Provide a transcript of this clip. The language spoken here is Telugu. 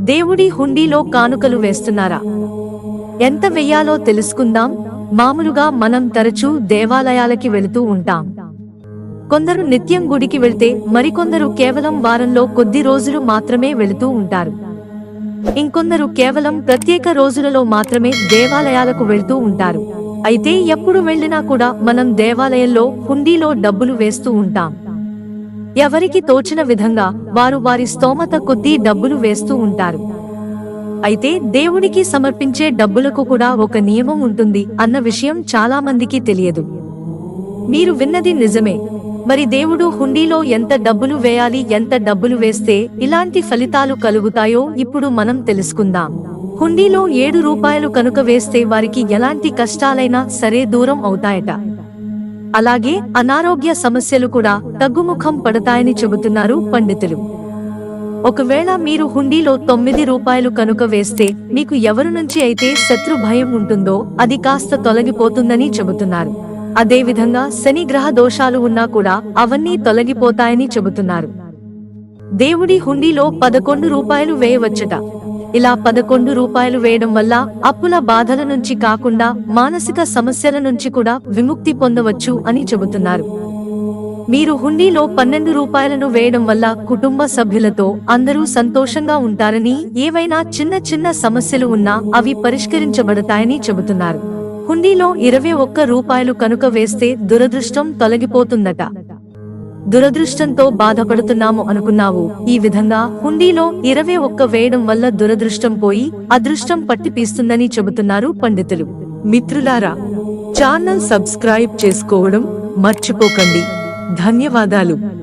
దేవుడి హుండీలో కానుకలు వేస్తున్నారా? ఎంత వెయ్యాలో తెలుసుకుందాం. మామూలుగా మనం తరచూ దేవాలయాలకి వెళుతూ ఉంటాం. కొందరు నిత్యం గుడికి వెళ్తే మరికొందరు కేవలం వారంలో కొద్ది రోజులు మాత్రమే వెళుతూ ఉంటారు. ఇంకొందరు కేవలం ప్రత్యేక రోజులలో మాత్రమే దేవాలయాలకు వెళ్తూ ఉంటారు. అయితే ఎప్పుడు వెళ్ళినా కూడా మనం దేవాలయంలో హుండీలో డబ్బులు వేస్తూ ఉంటాం. ఎవరికి తోచిన విధంగా వారు వారి స్తోమత కొద్దీ డబ్బులు వేస్తూ ఉంటారు. అయితే దేవునికి సమర్పించే డబ్బులకు కూడా ఒక నియమం ఉంటుంది అన్న విషయం చాలా మందికి తెలియదు. మీరు విన్నది నిజమే. మరి దేవుడు హుండీలో ఎంత డబ్బులు వేయాలి ఎంత డబ్బులు వేస్తే ఇలాంటి ఫలితాలు కలుగుతాయో ఇప్పుడు మనం తెలుసుకుందాం. హుండీలో ఏడు రూపాయలు కనుక వేస్తే వారికి ఎలాంటి కష్టాలైనా సరే దూరం అవుతాయట. అలాగే అనారోగ్య సమస్యలు కూడా తగ్గుముఖం పడతాయని చెబుతున్నారు పండితులు. ఒకవేళ మీరు హుండీలో తొమ్మిది రూపాయలు కనుక వేస్తే మీకు ఎవరి నుంచి అయితే శత్రు భయం ఉంటుందో అది కాస్త తొలగిపోతుందని చెబుతున్నారు. అదేవిధంగా శని గ్రహ దోషాలు ఉన్నా కూడా అవన్నీ తొలగిపోతాయని చెబుతున్నారు. దేవుడి హుండీలో పదకొండు రూపాయలు వేయవచ్చట. ఇలా పదకొండు రూపాయలు వేయడం వల్ల అప్పుల బాధల నుంచి కాకుండా మానసిక సమస్యల నుంచి కూడా విముక్తి పొందవచ్చు అని చెబుతున్నారు. మీరు హుండీలో పన్నెండు రూపాయలను వేయడం వల్ల కుటుంబ సభ్యులతో అందరూ సంతోషంగా ఉంటారని ఏవైనా చిన్న చిన్న సమస్యలు ఉన్నా అవి పరిష్కరించబడతాయని చెబుతున్నారు. హుండీలో ఇరవై ఒక్క రూపాయలు కనుక వేస్తే దురదృష్టం తొలగిపోతుందట. దురదృష్టంతో బాధపడుతున్నాము అనుకున్నావు. ఈ విధంగా హుండీలో ఇరవై ఒక్క వేయడం వల్ల దురదృష్టం పోయి అదృష్టం పట్టిపీస్తుందని చెబుతున్నారు పండితులు. మిత్రులారా ఛానల్ సబ్స్క్రైబ్ చేసుకోవడం మర్చిపోకండి. ధన్యవాదాలు.